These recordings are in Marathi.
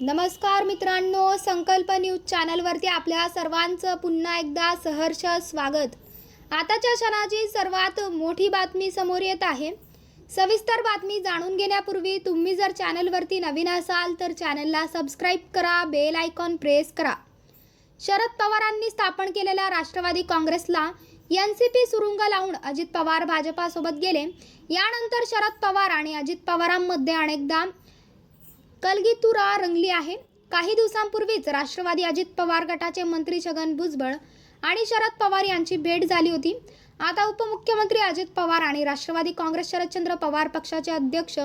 नमस्कार मित्रांनो संकल्प न्यूज चॅनलवरती आपल्या सर्वांचं पुन्हा एकदा सहर्ष स्वागत. आताच्या क्षणाची सर्वात मोठी बातमी समोर येत आहे. सविस्तर बातमी जाणून घेण्यापूर्वी तुम्ही जर चॅनलवरती नवीन असाल तर चॅनलला सबस्क्राईब करा बेल आयकॉन प्रेस करा. शरद पवारांनी स्थापन केलेल्या राष्ट्रवादी काँग्रेसला एन सी पी सुरुंग लावून अजित पवार भाजपासोबत गेले. यानंतर शरद पवार आणि अजित पवारांमध्ये अनेकदा कलगीतुरा रंगली आहे. काही दिवसांपूर्वीच राष्ट्रवादी अजित पवार गटाचे मंत्री छगन भुजबळ आणि शरद पवार यांची भेट झाली होती. आता उपमुख्यमंत्री अजित पवार आणि राष्ट्रवादी काँग्रेस शरदचंद्र पवार पक्षाचे अध्यक्ष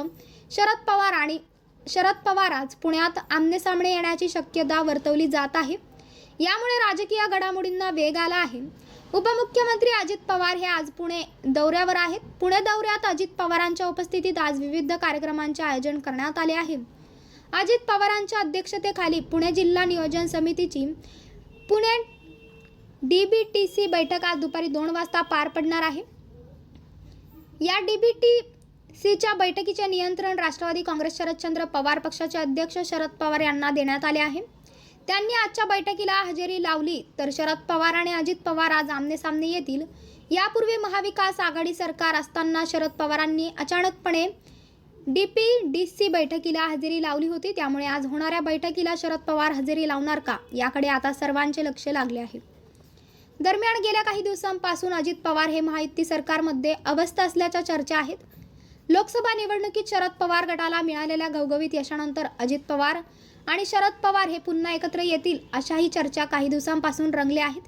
शरद पवार आणि शरद पवार आज पुण्यात आमनेसामने येण्याची शक्यता वर्तवली जात आहे. यामुळे राजकीय घडामोडींना वेग आला आहे. उपमुख्यमंत्री अजित पवार हे आज पुणे दौऱ्यावर आहेत. पुणे दौऱ्यात अजित पवारांच्या उपस्थितीत आज विविध कार्यक्रमांचे आयोजन करण्यात आले आहे. अजित पवारांच्या अध्यक्षतेखाली पुणे जिल्हा नियोजन समितीची Pune D B T C बैठक आज दुपारी दोन वाजता पार पडणार आहे. या डी बी टी सीच्या बैठकीचे नियंत्रण राष्ट्रवादी काँग्रेस शरदचंद्र पवार पक्षाचे अध्यक्ष शरद पवार यांना देण्यात आले आहे. त्यांनी आजच्या बैठकीला हजेरी लावली तर शरद पवार आणि अजित पवार आज आमनेसामने येतील. यापूर्वी महाविकास आघाडी सरकार असताना शरद पवारांनी अचानकपणे डी पी डी सी बैठकीला हजेरी लावली होती. त्यामुळे आज होणाऱ्या बैठकीला शरद पवार हजेरी लावणार का? याकडे आता सर्वांचे लक्ष लागले आहे. दरम्यान गेल्या काही दिवसांपासून अजित पवार हे महायुती सरकारमध्ये अवस्थ असल्याच्या चर्चा आहेत. लोकसभा निवडणुकीत शरद पवार गटाला मिळालेल्या घवघवीत यशानंतर अजित पवार आणि शरद पवार हे पुन्हा एकत्र येतील अशाही चर्चा काही दिवसांपासून रंगल्या आहेत.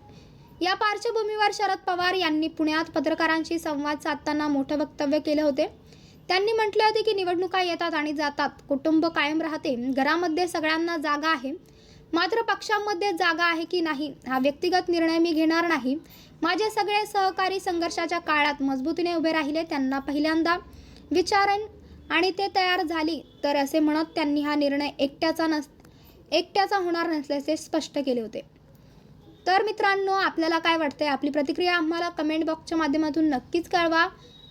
या पार्श्वभूमीवर शरद पवार यांनी पुण्यात पत्रकारांशी संवाद साधताना मोठं वक्तव्य केले होते. त्यांनी म्हटले होते की निवडणुका येतात आणि जातात. कुटुंब कायम राहते. घरामध्ये सगळ्यांना जागा आहे. मात्र पक्षामध्ये जागा आहे की नाही हा व्यक्तिगत निर्णय मी घेणार नाही. माझे सगळे सहकारी संघर्षाच्या काळात मजबूतीने उभे राहिले. त्यांना पहिल्यांदा विचारेन आणि ते तयार झाली. तर असे म्हणत त्यांनी हा निर्णय एकट्याचा नस एकट्याचा होणार नसल्याचे स्पष्ट केले होते. तर मित्रांनो आपल्याला काय वाटतंय? आपली प्रतिक्रिया आम्हाला कमेंट बॉक्सच्या माध्यमातून नक्कीच कळवा.